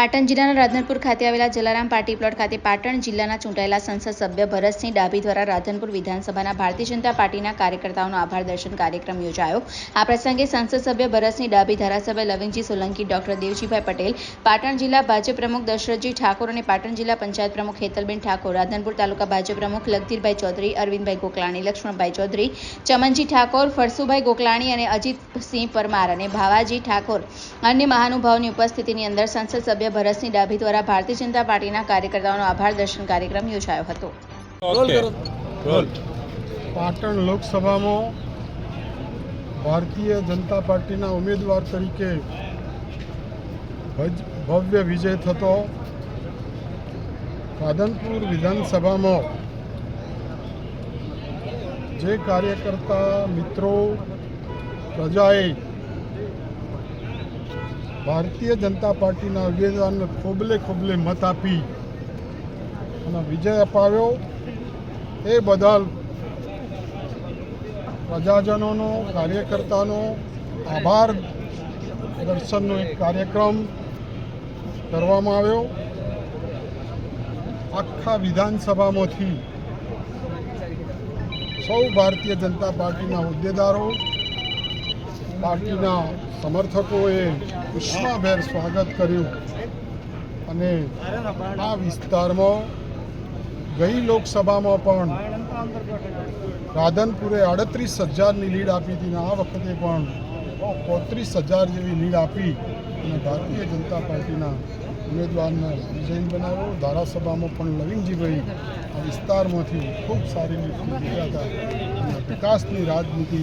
પાટણ જિલ્લાના રાધનપુર ખાતે આવેલા જલારામ પાર્ટી પ્લોટ ખાતે પાટણ જિલ્લાના ચૂંટાયેલા સંસદ સભ્ય ભરતસિંહ ડાભી દ્વારા રાધનપુર વિધાનસભાના ભારતીય જનતા પાર્ટીના કાર્યકર્તાઓનો આભાર દર્શન કાર્યક્રમ યોજાયો. આ પ્રસંગે સંસદ સભ્ય ભરતસિંહ ડાભી, ધારાસભ્ય લવિંગજી સોલંકી, ડોક્ટર દેવજીભાઈ પટેલ, પાટણ જિલ્લા ભાજપ પ્રમુખ દશરથજી ઠાકોર અને પાટણ જિલ્લા પંચાયત પ્રમુખ હેતલબેન ઠાકોર, રાધનપુર તાલુકા ભાજપ પ્રમુખ લગધીરભાઈ ચૌધરી, અરવિંદભાઈ ગોકલાણી, લક્ષ્મણભાઈ ચૌધરી, ચમનજી ઠાકોર, ફરસુભાઈ ગોકલાણી અને અજીતસિંહ પરમાર અને ભાવાજી ઠાકોર અન્ય મહાનુભાવોની ઉપસ્થિતિની અંદર સંસદ સભ્ય ભરતસિંહ ડાભી દ્વારા ભારતીય જનતા પાર્ટીના કાર્યકર્તાઓનો આભાર દર્શન કાર્યક્રમ યોજાયો હતો. પાટણ લોકસભામાં ભારતીય જનતા પાર્ટીના ઉમેદવાર તરીકે ભવ્ય વિજય થતો રાધનપુર વિધાનસભામાં જે કાર્યકર્તા મિત્રો પ્રજાએ ભારતીય જનતા પાર્ટીના ઉમેદવારને ખોબલે ખોબલે મત આપી અને વિજય અપાવ્યો. એ બદલ પ્રજાજનોનો, કાર્યકર્તાનો આભાર. દર્શનનો એક કાર્યક્રમ કરવામાં આવ્યો. આખા વિધાનસભામાંથી સૌ ભારતીય જનતા પાર્ટીના હોદ્દેદારો પાર્ટીના સમર્થકોએ ઉષ્માભેર સ્વાગત કર્યું અને આ વિસ્તારમાં ગઈ લોકસભામાં પણ રાધનપુરે આડત્રીસ હજારની લીડ આપી હતી અને આ વખતે પણ પોત્રીસ હજાર જેવી લીડ આપી અને ભારતીય જનતા પાર્ટીના ઉમેદવારને વિજયી બનાવ્યો. ધારાસભામાં પણ નવીનજીભાઈ આ વિસ્તારમાંથી ખૂબ સારી રીતે જીત્યા હતા. અને વિકાસની રાજનીતિ